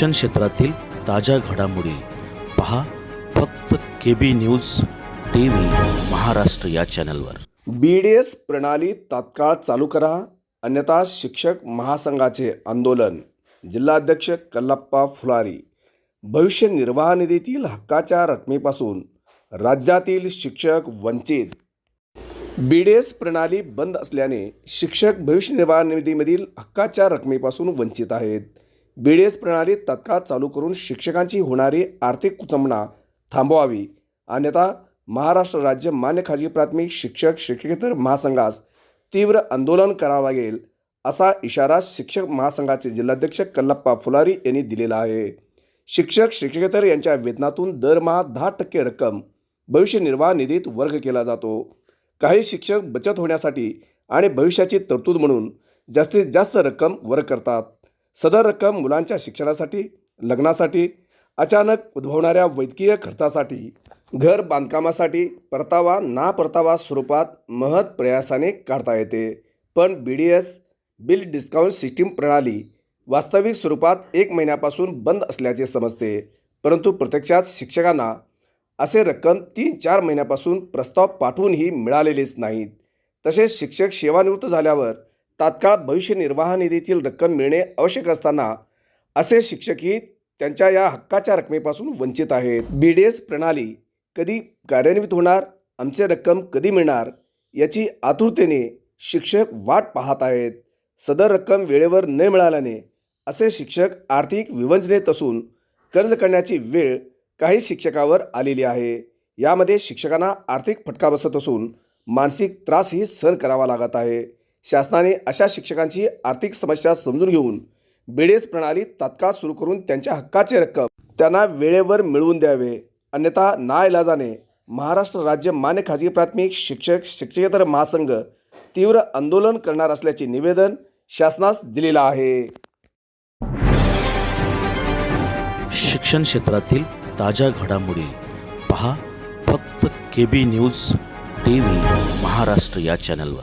शिक्षण क्षेत्रातील ताज्या घडामोडी पहा फक्त K B news T V Maharashtra या चॅनलवर. बी डी एस प्रणाली तात्काळ चालू करा अन्यथा शिक्षक महासंघाचे आंदोलन. जिल्हाध्यक्ष कल्लप्पा फुलारी भविष्य निर्वाह निधीतील हक्काच्या रकमेपासून राज्यातील शिक्षक वंचित. बी डी एस प्रणाली बंद असल्याने शिक्षक भविष्य निर्वाह निधीमधील हक्काच्या रकमेपासून वंचित आहेत. बी डी एस प्रणाली तत्काळ चालू करून शिक्षकांची होणारी आर्थिक कुचंबणा थांबवावी. अन्यथा महाराष्ट्र राज्य मान्य खाजगी प्राथमिक शिक्षक शिक्षकेतर महासंघास तीव्र आंदोलन करावं लागेल असा इशारा शिक्षक महासंघाचे जिल्हाध्यक्ष कल्लप्पा फुलारी यांनी दिलेला आहे. शिक्षक शिक्षकेतर यांच्या वेतनातून दरमहा दहा टक्के रक्कम भविष्य निर्वाह निधीत वर्ग केला जातो. काही शिक्षक बचत होण्यासाठी आणि भविष्याची तरतूद म्हणून जास्तीत जास्त रक्कम वर्ग करतात. सदर रक्कम मुलांच्या शिक्षणासाठी लग्नासाठी अचानक उद्भवणाऱ्या वैद्यकीय खर्चासाठी घर बांधकामासाठी परतावा ना परतावा स्वरूपात महत प्रयासाने काढता येते. पण B D S bill discount system प्रणाली वास्तविक स्वरूपात एक महिन्यापासून बंद असल्याचे समजते. परंतु प्रत्यक्षात शिक्षकांना असे रक्कम तीन चार महिन्यापासून प्रस्ताव पाठवूनही मिळालेलेच नाहीत. तसेच शिक्षक सेवानिवृत्त झाल्यावर तात्काळ भविष्य निर्वाह निधीतील रक्कम मिळणे आवश्यक असताना असे शिक्षकही त्यांच्या या हक्काच्या रकमेपासून वंचित आहेत. बी डी एस प्रणाली कधी कार्यान्वित होणार आमचे रक्कम कधी मिळणार याची आतुरतेने शिक्षक वाट पाहत आहेत. सदर रक्कम वेळेवर न मिळाल्याने असे शिक्षक आर्थिक विवंचनेत असून कर्ज करण्याची वेळ काही शिक्षकावर आलेली आहे. यामध्ये शिक्षकांना आर्थिक फटका बसत असून मानसिक त्रासही सहन करावा लागत आहे. शासनाने अशा शिक्षकांची आर्थिक समस्या समजून घेऊन बेडेस प्रणाली तात्काळ सुरू करून त्यांच्या हक्काचे रक्कम त्यांना वेळेवर मिळवून द्यावे. अन्यथा नाइलाजाने महाराष्ट्र राज्य मान्य खाजगी प्राथमिक शिक्षक शिक्षकेतर महासंघ तीव्र आंदोलन करणार असल्याचे निवेदन शासनास दिलेलं आहे. शिक्षण क्षेत्रातील ताज्या घडामोडी पहा. फक्त K B news T V Maharashtra या चॅनलवर